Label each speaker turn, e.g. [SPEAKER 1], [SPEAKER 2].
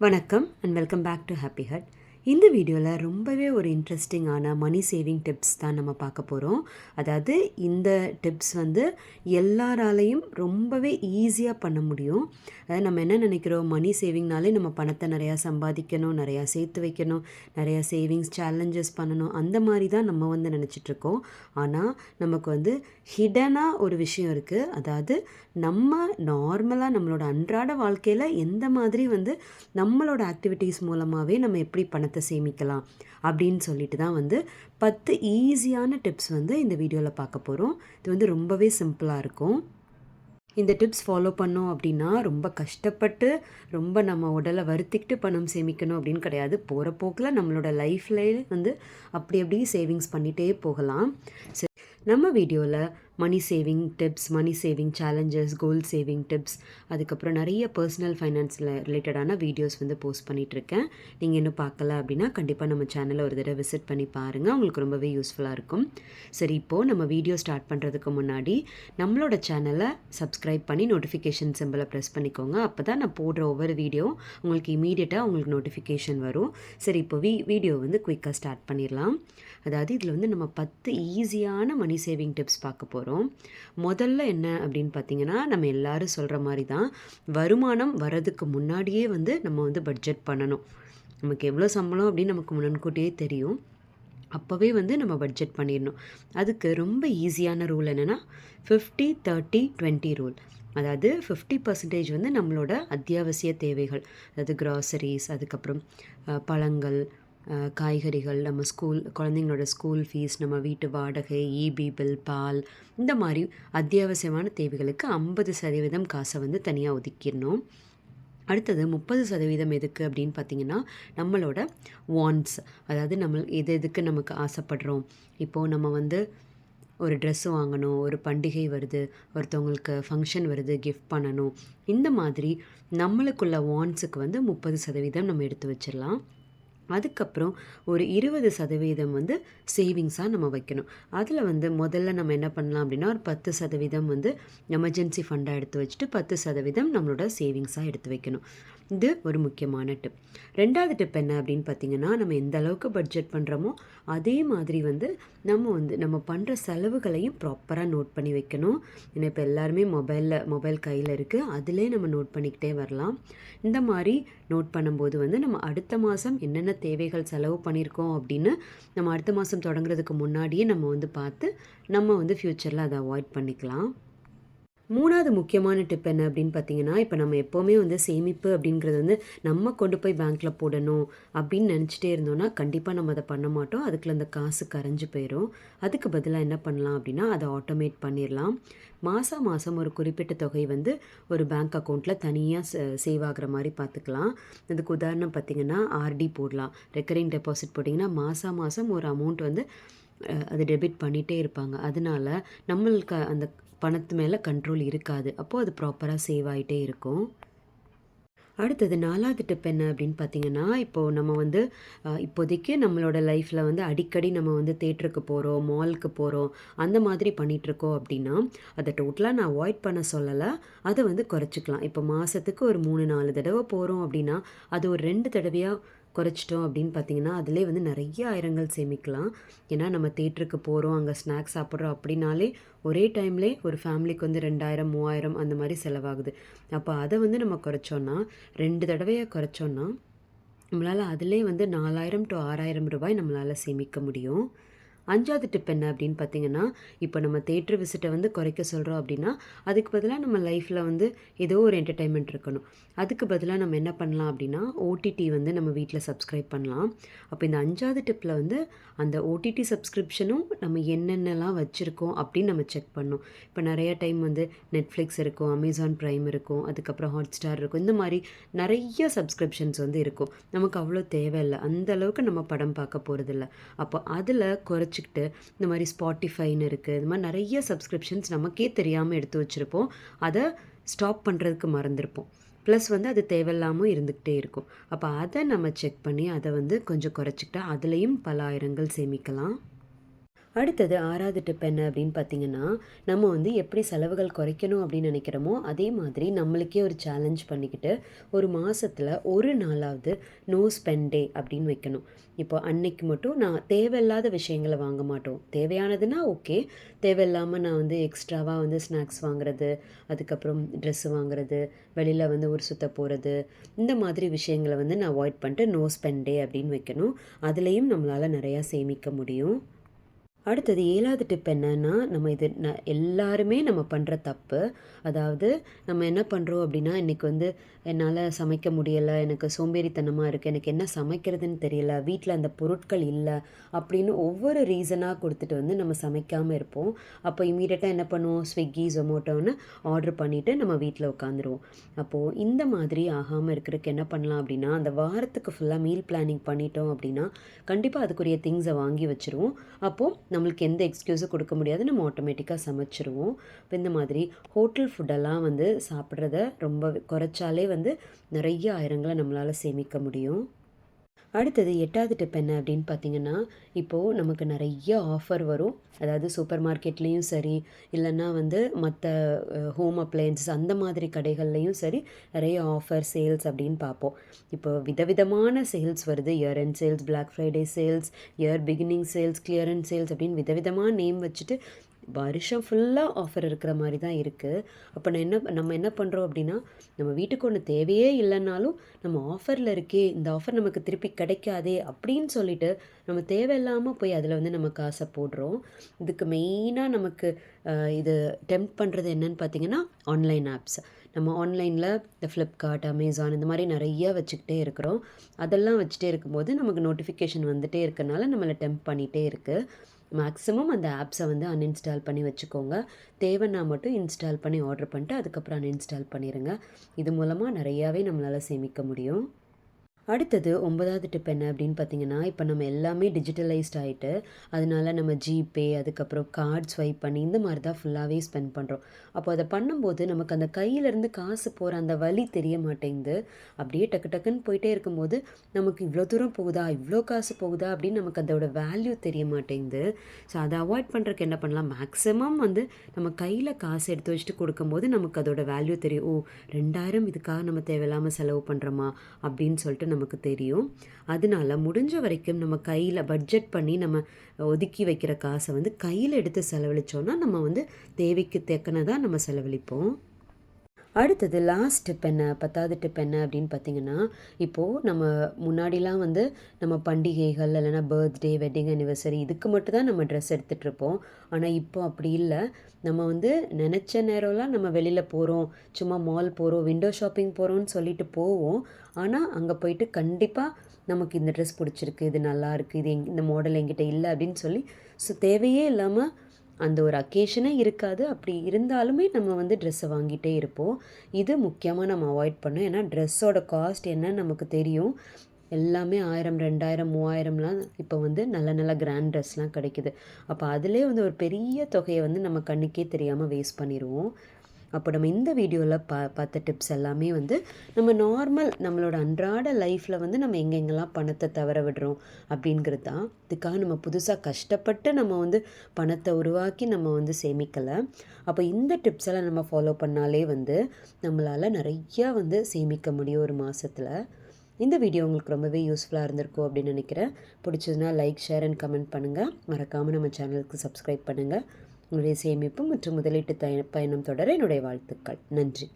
[SPEAKER 1] வணக்கம் and welcome back to happy hut இந்த வீடியோவில் ரொம்பவே ஒரு இன்ட்ரெஸ்டிங்கான மணி சேவிங் டிப்ஸ் தான் நம்ம பார்க்க போகிறோம் அதாவது இந்த டிப்ஸ் வந்து எல்லாராலையும் ரொம்பவே ஈஸியாக பண்ண முடியும். அதாவது நம்ம என்ன நினைக்கிறோம்? மணி சேவிங்னாலே நம்ம பணத்தை நிறையா சம்பாதிக்கணும் நிறையா சேர்த்து வைக்கணும் நிறையா சேவிங்ஸ் சேலஞ்சஸ் பண்ணணும் அந்த மாதிரி தான் நம்ம வந்து நினச்சிட்ருக்கோம். ஆனால் நமக்கு வந்து ஹிடனாக ஒரு விஷயம் இருக்குது அதாவது நம்ம நார்மலாக நம்மளோட அன்றாட வாழ்க்கையில் எந்த மாதிரி வந்து நம்மளோட ஆக்டிவிட்டீஸ் மூலமாகவே நம்ம எப்படி பணத்தை சேமிக்கலாம் அப்படின்னு சொல்லிட்டு தான் வந்து பத்து ஈஸியான டிப்ஸ் வந்து இந்த வீடியோவில் பார்க்க போகிறோம் இது வந்து ரொம்பவே சிம்பிளாக இருக்கும். இந்த டிப்ஸ் ஃபாலோ பண்ணோம் அப்படின்னா ரொம்ப கஷ்டப்பட்டு ரொம்ப நம்ம உடலை வருத்திக்கிட்டு பணம் சேமிக்கணும் அப்படின்னு கிடையாது. போகிற போக்கில் நம்மளோட லைஃப்லேயே வந்து அப்படி அப்படியே சேவிங்ஸ் பண்ணிகிட்டே போகலாம். சரி நம்ம வீடியோவில் money saving tips money saving challenges goal saving tips அதுக்கப்புறம் நிறைய பர்சனல் ஃபைனான்ஸில் ரிலேட்டடான வீடியோஸ் வந்து போஸ்ட் பண்ணிகிட்ருக்கேன் நீங்கள் இன்னும் பார்க்கல அப்படின்னா கண்டிப்பாக நம்ம சேனலை ஒரு தடவை விசிட் பண்ணி பாருங்கள் உங்களுக்கு ரொம்பவே யூஸ்ஃபுல்லாக இருக்கும். சரி இப்போது நம்ம வீடியோ ஸ்டார்ட் பண்ணுறதுக்கு முன்னாடி நம்மளோட சேனலை சப்ஸ்கிரைப் பண்ணி நோட்டிஃபிகேஷன் சிம்பிளை ப்ரெஸ் பண்ணிக்கோங்க. அப்போ தான் நான் போடுற ஒவ்வொரு வீடியோ உங்களுக்கு இமீடியட்டாக உங்களுக்கு நோட்டிஃபிகேஷன் வரும். சரி இப்போ வீ வீடியோ வந்து குயிக்காக ஸ்டார்ட் பண்ணிடலாம். அதாவது இதில் வந்து நம்ம பத்து ஈஸியான மணி சேவிங் டிப்ஸ் பார்க்க போகிறோம் முதல்ல என்ன அப்படின்னு பார்த்தீங்கன்னா நம்ம எல்லாரும் சொல்கிற மாதிரி தான் வருமானம் வரதுக்கு முன்னாடியே வந்து நம்ம வந்து பட்ஜெட் பண்ணணும். நமக்கு எவ்வளோ சம்பளம் அப்படின்னு நமக்கு முன்கூட்டியே தெரியும். அப்போவே வந்து நம்ம பட்ஜெட் பண்ணிடணும். அதுக்கு ரொம்ப ஈஸியான ரூல் என்னென்னா ஃபிஃப்டி தேர்ட்டி டுவெண்ட்டி ரூல் அதாவது ஃபிஃப்டி பர்சன்டேஜ் வந்து நம்மளோட அத்தியாவசிய தேவைகள். அதாவது க்ராசரிஸ் அதுக்கப்புறம் பழங்கள் காய்கறிகள் நம்ம ஸ்கூல் குழந்தைங்களோட ஸ்கூல் ஃபீஸ் நம்ம வீட்டு வாடகை இபி பில் பால் இந்த மாதிரி அத்தியாவசியமான தேவைகளுக்கு ஐம்பது சதவீதம் காசை வந்து தனியாக ஒதுக்கிடணும். அடுத்தது முப்பது சதவீதம் எதுக்கு அப்படின்னு பார்த்தீங்கன்னா நம்மளோட வாண்ட்ஸ் அதாவது நம்ம எது எதுக்கு நமக்கு ஆசைப்படுறோம். இப்போது நம்ம வந்து ஒரு ட்ரெஸ்ஸு வாங்கணும் ஒரு பண்டிகை வருது ஒருத்தவங்களுக்கு ஃபங்க்ஷன் வருது கிஃப்ட் பண்ணணும். இந்த மாதிரி நம்மளுக்குள்ள வாண்ட்ஸுக்கு வந்து முப்பது சதவீதம் நம்ம எடுத்து வச்சிடலாம். அதுக்கப்புறம் ஒரு இருபது சதவீதம் வந்து சேவிங்ஸாக நம்ம வைக்கணும். அதில் வந்து முதல்ல நம்ம என்ன பண்ணலாம் அப்படின்னா ஒரு பத்து சதவீதம் வந்து எமர்ஜென்சி ஃபண்டாக எடுத்து வச்சுட்டு பத்து சதவீதம் நம்மளோட சேவிங்ஸாக எடுத்து வைக்கணும். இது ஒரு முக்கியமான டிப் ரெண்டாவது டிப் என்ன அப்படின்னு பார்த்தீங்கன்னா நம்ம எந்த அளவுக்கு பட்ஜெட் பண்ணுறோமோ அதே மாதிரி வந்து நம்ம வந்து நம்ம பண்ணுற செலவுகளையும் ப்ராப்பராக நோட் பண்ணி வைக்கணும். ஏன்னா இப்போ எல்லாருமே மொபைலில் மொபைல் கையில் இருக்குது அதிலே நம்ம நோட் பண்ணிக்கிட்டே வரலாம். இந்த மாதிரி நோட் பண்ணும்போது வந்து நம்ம அடுத்த மாதம் என்னென்ன தேவைகள் செலவு பண்ணியிருக்கோம் அப்படின்னு நம்ம அடுத்த மாதம் தொடங்குறதுக்கு முன்னாடியே நம்ம வந்து பார்த்து நம்ம வந்து ஃப்யூச்சரில் அதை அவாய்ட் பண்ணிக்கலாம். மூணாவது முக்கியமான டிப் என்ன அப்படின்னு பார்த்தீங்கன்னா இப்போ நம்ம எப்போவுமே வந்து சேமிப்பு அப்படிங்கிறது வந்து நம்ம கொண்டு போய் பேங்க்கில் போடணும் அப்படின்னு நினச்சிட்டே இருந்தோம்னா கண்டிப்பாக நம்ம அதை பண்ண மாட்டோம். அதுக்குள்ள அந்த காசு கரைஞ்சு போயிடும் அதுக்கு பதிலாக என்ன பண்ணலாம் அப்படின்னா அதை ஆட்டோமேட் பண்ணிடலாம் மாதம் மாதம் ஒரு குறிப்பிட்ட தொகை வந்து ஒரு பேங்க் அக்கௌண்ட்டில் தனியாக சேவ் ஆகிற மாதிரி பார்த்துக்கலாம். அதுக்கு உதாரணம் பார்த்திங்கன்னா ஆர்டி போடலாம். ரெக்கரிங் டெபாசிட் போட்டிங்கன்னா மாதம் மாதம் ஒரு அமௌண்ட் வந்து அது டெபிட் பண்ணிகிட்டே இருப்பாங்க. அதனால நம்மளுக்கு அந்த பணத்து மேலே கண்ட்ரோல் இருக்காது. அப்போது அது ப்ராப்பராக சேவ் ஆகிட்டே இருக்கும். அடுத்தது நாலாவது டிப் என்ன அப்படின்னு பார்த்தீங்கன்னா இப்போது நம்ம வந்து இப்போதைக்கு நம்மளோட லைஃப்பில் வந்து அடிக்கடி நம்ம வந்து தேட்டருக்கு போகிறோம் மாலுக்கு போகிறோம் அந்த மாதிரி பண்ணிகிட்ருக்கோம் அப்படின்னா அதை டோட்டலாக நான் அவாய்ட் பண்ண சொல்லலை. அதை வந்து குறைச்சிக்கலாம். இப்போ மாதத்துக்கு ஒரு மூணு நாலு தடவை போகிறோம் அப்படின்னா அது ஒரு ரெண்டு தடவையாக குறைச்சிட்டோம் அப்படின்னு பார்த்தீங்கன்னா அதிலே வந்து நிறைய ஆயிரங்கள் சேமிக்கலாம். ஏன்னா நம்ம தேட்டருக்கு போகிறோம் அங்கே ஸ்நாக்ஸ் சாப்பிட்றோம் அப்படின்னாலே ஒரே டைம்லே ஒரு ஃபேமிலிக்கு வந்து ரெண்டாயிரம் மூவாயிரம் அந்த மாதிரி செலவாகுது. அப்போ அதை வந்து நம்ம குறைச்சோன்னா ரெண்டு தடவையாக குறைச்சோன்னா நம்மளால் அதிலே வந்து நாலாயிரம் டு ஆறாயிரம் ரூபாய் நம்மளால் சேமிக்க முடியும். அஞ்சாவது டிப் என்ன அப்படின்னு பார்த்தீங்கன்னா இப்போ நம்ம தேட்டர் விசிட்டை வந்து குறைக்க சொல்கிறோம் அப்படின்னா அதுக்கு பதிலாக நம்ம லைஃப்பில் வந்து ஏதோ ஒரு என்டர்டைன்மெண்ட் இருக்கணும். அதுக்கு பதிலாக நம்ம என்ன பண்ணலாம் அப்படின்னா ஓடிடி வந்து நம்ம வீட்டில் சப்ஸ்கிரைப் பண்ணலாம். அப்போ இந்த அஞ்சாவது டிப்பில் வந்து அந்த ஓடிடி சப்ஸ்கிரிப்ஷனும் நம்ம என்னென்னலாம் வச்சுருக்கோம் அப்படின்னு நம்ம செக் பண்ணோம் இப்போ நிறைய டைம் வந்து நெட்ஃப்ளிக்ஸ் இருக்கும் அமேசான் ப்ரைம் இருக்கும் அதுக்கப்புறம் ஹாட் ஸ்டார் இருக்கும் இந்த மாதிரி நிறைய சப்ஸ்கிரிப்ஷன்ஸ் வந்து இருக்கும். நமக்கு அவ்வளோ தேவையில்லை. அந்த அளவுக்கு நம்ம படம் பார்க்க போகிறதில்ல அப்போ அதில் குறைச்சி வச்சுக்கிட்டு இந்த மாதிரி ஸ்பாட்டிஃபைன்னு இருக்குது இந்த மாதிரி நிறைய சப்ஸ்கிரிப்ஷன்ஸ் நமக்கே தெரியாமல் எடுத்து வச்சுருப்போம். அதை ஸ்டாப் பண்ணுறதுக்கு மறந்துருப்போம். ப்ளஸ் வந்து அது தேவையில்லாமல் இருந்துக்கிட்டே இருக்கும். அப்போ அதை நம்ம செக் பண்ணி அதை வந்து கொஞ்சம் குறைச்சிக்கிட்டா அதுலேயும் பல ஆயிரங்கள் சேமிக்கலாம். அடுத்தது ஆறாவது டிப் என்ன அப்படின்னு பார்த்தீங்கன்னா நம்ம வந்து எப்படி செலவுகள் குறைக்கணும் அப்படின்னு நினைக்கிறோமோ அதே மாதிரி நம்மளுக்கே ஒரு சேலஞ்ச் பண்ணிக்கிட்டு ஒரு மாதத்தில் ஒரு நாளாவது நோ ஸ்பெண்ட் டே அப்படின்னு வைக்கணும். இப்போ அன்னைக்கு மட்டும் நான் தேவையில்லாத விஷயங்களை வாங்க மாட்டோம். தேவையானதுன்னா ஓகே தேவையில்லாமல் நான் வந்து எக்ஸ்ட்ராவாக வந்து ஸ்நாக்ஸ் வாங்குறது அதுக்கப்புறம் ட்ரெஸ்ஸு வாங்குறது வெளியில் வந்து ஒரு சுத்த போகிறது இந்த மாதிரி விஷயங்களை வந்து நான் அவாய்ட் பண்ணிட்டு நோ ஸ்பெண்ட் டே அப்படின்னு வைக்கணும். அதுலேயும் நம்மளால் நிறையா சேமிக்க முடியும். அடுத்தது ஏழாவது டிப் என்னன்னா நம்ம இது ந எல்லாருமே நம்ம பண்ணுற தப்பு. அதாவது நம்ம என்ன பண்ணுறோம் அப்படின்னா இன்றைக்கி வந்து என்னால் சமைக்க முடியலை எனக்கு சோம்பேறித்தனமாக இருக்குது எனக்கு என்ன சமைக்கிறதுன்னு தெரியல வீட்டில் அந்த பொருட்கள் இல்லை அப்படின்னு ஒவ்வொரு ரீசனாக கொடுத்துட்டு வந்து நம்ம சமைக்காமல் இருப்போம். அப்போ இமீடியட்டாக என்ன பண்ணுவோம்? ஸ்விக்கி ஜொமோட்டோன்னு ஆர்டர் பண்ணிவிட்டு நம்ம வீட்டில் உட்காந்துருவோம். அப்போது இந்த மாதிரி ஆகாமல் இருக்கிறதுக்கு என்ன பண்ணலாம் அப்படின்னா அந்த வாரத்துக்கு ஃபுல்லாக மீல் பிளானிங் பண்ணிட்டோம் அப்படின்னா கண்டிப்பாக அதுக்குரிய திங்ஸை வாங்கி வச்சுருவோம். அப்போது நம்மளுக்கு எந்த எக்ஸ்கியூஸும் கொடுக்க முடியாது. நம்ம ஆட்டோமேட்டிக்காக சமைச்சிருவோம். இப்போ இந்த மாதிரி ஹோட்டல் ஃபுட்டெல்லாம் வந்து சாப்பிட்றத ரொம்ப குறைச்சாலே வந்து நிறைய ஆயிரங்களை நம்மளால் சேமிக்க முடியும். அடுத்தது எட்டாவது டிப் என்ன அப்படின்னு பார்த்தீங்கன்னா இப்போது நமக்கு நிறைய ஆஃபர் வரும். அதாவது சூப்பர் மார்க்கெட்லேயும் சரி இல்லைன்னா வந்து மற்ற ஹோம் அப்ளையன்சஸ் அந்த மாதிரி கடைகள்லையும் சரி நிறைய ஆஃபர் சேல்ஸ் அப்படின்னு பார்ப்போம். இப்போ விதவிதமான சேல்ஸ் வருது. Year end sales black Friday sales year beginning sales clearance sales அப்படின்னு விதவிதமாக நேம் வச்சுட்டு வருஷம் ஃபுல்லாக ஆஃபர் இருக்கிற மாதிரி தான் இருக்குது அப்போ நான் என்ன நம்ம என்ன பண்ணுறோம் அப்படின்னா நம்ம வீட்டுக்கு ஒன்று தேவையே இல்லைன்னாலும் நம்ம ஆஃபரில் இருக்கே இந்த ஆஃபர் நமக்கு திருப்பி கிடைக்காதே அப்படின்னு சொல்லிட்டு நம்ம தேவையில்லாமல் போய் அதில் வந்து நம்ம காசை போடுறோம். இதுக்கு மெயினாக நமக்கு இது டெம்ப் பண்ணுறது என்னன்னு பார்த்தீங்கன்னா ஆன்லைன் ஆப்ஸ் நம்ம ஆன்லைனில் இந்த ஃப்ளிப்கார்ட் அமேசான் இந்த மாதிரி நிறைய வச்சுக்கிட்டே இருக்கிறோம். அதெல்லாம் வச்சுட்டே இருக்கும்போது நமக்கு நோட்டிஃபிகேஷன் வந்துகிட்டே இருக்கனால நம்மளை டெம்ப் பண்ணிகிட்டே இருக்குது மேக்ஸிமம் அந்த ஆப்ஸை வந்து அன்இன்ஸ்டால் பண்ணி வச்சுக்கோங்க. தேவைன்னா மட்டும் இன்ஸ்டால் பண்ணி ஆர்டர் பண்ணிட்டு அதுக்கப்புறம் அன்இன்ஸ்டால் பண்ணிடுங்க இது மூலமாக நிறையாவே நம்மளால் சேமிக்க முடியும். அடுத்தது ஒன்பதாவது டிப் என்ன அப்படின்னு பார்த்தீங்கன்னா இப்போ நம்ம எல்லாமே டிஜிட்டலைஸ்ட் ஆகிட்டு அதனால நம்ம ஜிபே அதுக்கப்புறம் கார்ட் ஸ்வைப் பண்ணி இந்த மாதிரி தான் ஃபுல்லாகவே ஸ்பெண்ட் பண்ணுறோம் அப்போ அதை பண்ணும்போது நமக்கு அந்த கையிலேருந்து காசு போகிற அந்த வழி தெரிய மாட்டேங்குது. அப்படியே டக்கு டக்குன்னு போயிட்டே இருக்கும்போது நமக்கு இவ்வளோ தூரம் போகுதா இவ்வளோ காசு போகுதா அப்படின்னு நமக்கு அதோட வேல்யூ தெரிய மாட்டேங்குது. ஸோ அதை அவாய்ட் பண்ணுறதுக்கு என்ன பண்ணலாம்? மேக்ஸிமம் வந்து நம்ம கையில் காசு எடுத்து வச்சுட்டு கொடுக்கும்போது நமக்கு அதோட வேல்யூ தெரியும். ஓ ரெண்டாயிரம் இதுக்காக நம்ம தேவையில்லாமல் செலவு பண்ணுறோமா அப்படின்னு சொல்லிட்டு நம்ம நமக்கு தெரியும். அதனால முடிஞ்ச வரைக்கும் நம்ம கையில் பட்ஜெட் பண்ணி நம்ம ஒதுக்கி வைக்கிற காசை வந்து கையில் எடுத்து செலவழித்தோன்னா நம்ம வந்து தேவைக்கு தேக்கனதாக நம்ம செலவழிப்போம். அடுத்தது லாஸ்ட் டிப் என்ன பத்தாவது டிப் என்ன அப்படின்னு பார்த்தீங்கன்னா இப்போது நம்ம முன்னாடிலாம் வந்து நம்ம பண்டிகைகள் இல்லைனா பர்த்டே வெட்டிங் அனிவர்சரி இதுக்கு மட்டும் தான் நம்ம ட்ரெஸ் எடுத்துகிட்ருப்போம் ஆனால் இப்போ அப்படி இல்லை. நம்ம வந்து நினச்ச நேரம்லாம் நம்ம வெளியில் போகிறோம் சும்மா மால் போகிறோம் விண்டோ ஷாப்பிங் போகிறோம்னு சொல்லிட்டு போவோம். ஆனால் அங்கே போயிட்டு கண்டிப்பாக நமக்கு இந்த ட்ரெஸ் பிடிச்சிருக்கு இது நல்லா இருக்குது இது எங் இந்த மாடல் எங்கிட்ட இல்லை அப்படின்னு சொல்லி ஸோ தேவையே இல்லாமல் அந்த ஒரு அக்கேஷனே இருக்காது. அப்படி இருந்தாலுமே நம்ம வந்து ட்ரெஸ்ஸை வாங்கிட்டே இருப்போம். இது முக்கியமாக நம்ம அவாய்ட் பண்ணோம். ஏன்னா ட்ரெஸ்ஸோட காஸ்ட் என்னன்னு நமக்கு தெரியும். எல்லாமே ஆயிரம் ரெண்டாயிரம் மூவாயிரம்லாம் இப்போ வந்து நல்ல நல்ல கிராண்ட் ட்ரெஸ்லாம் கிடைக்குது. அப்போ அதிலே வந்து ஒரு பெரிய தொகையை வந்து நம்ம கண்ணுக்கே தெரியாமல் வேஸ்ட் பண்ணிடுவோம் அப்போ நம்ம இந்த வீடியோவில் பா பார்த்த டிப்ஸ் எல்லாமே வந்து நம்ம நார்மல் நம்மளோட அன்றாட லைஃப்பில் வந்து நம்ம எங்கெங்கெல்லாம் பணத்தை தவற விடுறோம் அப்படிங்கிறது தான். இதுக்காக நம்ம புதுசாக கஷ்டப்பட்டு நம்ம வந்து பணத்தை உருவாக்கி நம்ம வந்து சேமிக்கலை. அப்போ இந்த டிப்ஸ் எல்லாம் நம்ம ஃபாலோ பண்ணாலே வந்து நம்மளால் நிறையா வந்து சேமிக்க முடியும் ஒரு மாதத்தில் இந்த வீடியோ உங்களுக்கு ரொம்பவே யூஸ்ஃபுல்லாக இருந்திருக்கும் அப்படின்னு நினைக்கிறேன். பிடிச்சதுன்னா லைக் ஷேர் அண்ட் கமெண்ட் பண்ணுங்கள் மறக்காமல் நம்ம சேனலுக்கு சப்ஸ்கிரைப் பண்ணுங்கள் உங்களுடைய சேமிப்பு மற்றும் முதலீட்டு பயணம் தொடர என்னுடைய வாழ்த்துக்கள். நன்றி.